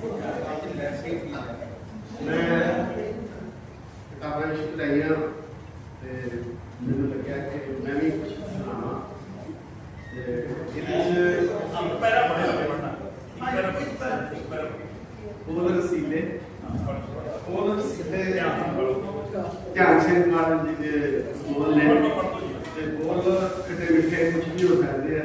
ਮੈਂ ਕਿਤਾਬਾਂ ਵਿੱਚ ਲਈਆਂ ਤੇ ਮੈਨੂੰ ਲੱਗਿਆ ਕਿ ਮੈਂ ਵੀ ਕੁਝ ਸੁਣਾਵਾਂ ਤੇ ਇਹਦੇ ਵਿੱਚ ਆਪ ਪਹਿਲਾਂ ਪੜ੍ਹਨਾ ਪਹਿਲਾਂ ਪੜ੍ਹਨਾ ਉਹ ਰਸੀਲੇ ਉਹ ਰਸੀਲੇ ਧਿਆਨ ਸਿੰਘ ਮਾਰਨ ਜੀ ਦੇ ਬੋਲ ਨੇ ਤੇ ਬੋਲ ਕਿਤੇ ਵਿਖੇ ਕੁਝ ਵੀ ਹੋ ਸਕਦੇ ਆ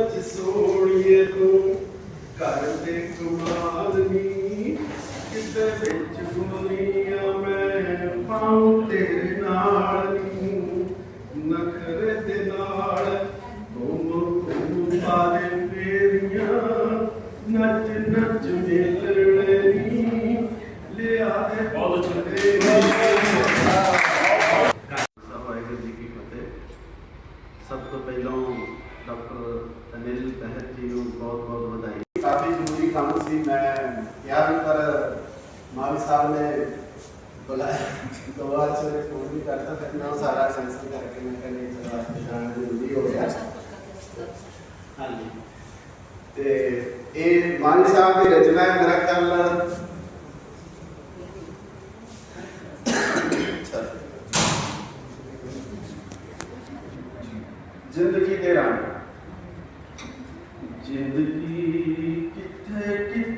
ਸੱਚ ਸੋਣੀਏ ਤੂੰ ਘਰ ਦੇ ਕਮਾਲ ਨੀ ਕਿਤੇ ਵਿੱਚ ਗੁਮਨੀਆਂ ਮੈਂ ਪਾਉ ਤੇਰੇ ਨਾਲ ਨੀ ਨਖਰੇ ਦੇ ਨਾਲ ਤੂੰ ਗੁੰਮ ਪਾਰੇ ਮੇਰੀਆਂ ਨੱਚ ਨੱਚ ਮਿਲਣੇ ਨੀ ਲਿਆ ਦੇ ਬਹੁਤ ਚੰਗੇ کام سی میں کیا بھی پر مالی صاحب نے بلایا تو آج فون بھی کرتا پھر میں سارا سینس کی کر کے میں کہیں جانا ضروری ہو گیا ہاں جی تو یہ مالی صاحب کی رچنا ہے میرا خیال زندگی کے رنگ زندگی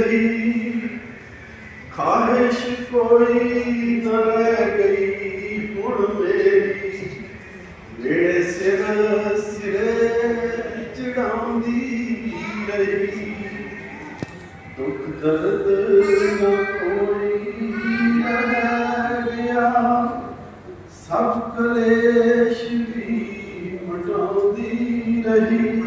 ਰਹੀ ਖਾਹਿਸ਼ ਕੋਈ ਨਾ ਰਹਿ ਗਈ ਹੁਣ ਮੇਰੀ ਜਿਹੜੇ ਸਿਰ ਸਿਰੇ ਚੜਾਉਂਦੀ ਰਹੀ ਦੁੱਖ ਦਰਦ ਨਾ ਕੋਈ ਨਾ ਗਿਆ ਸਭ ਕਲੇਸ਼ ਵੀ ਮਟਾਉਂਦੀ ਰਹੀ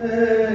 Amen. Uh,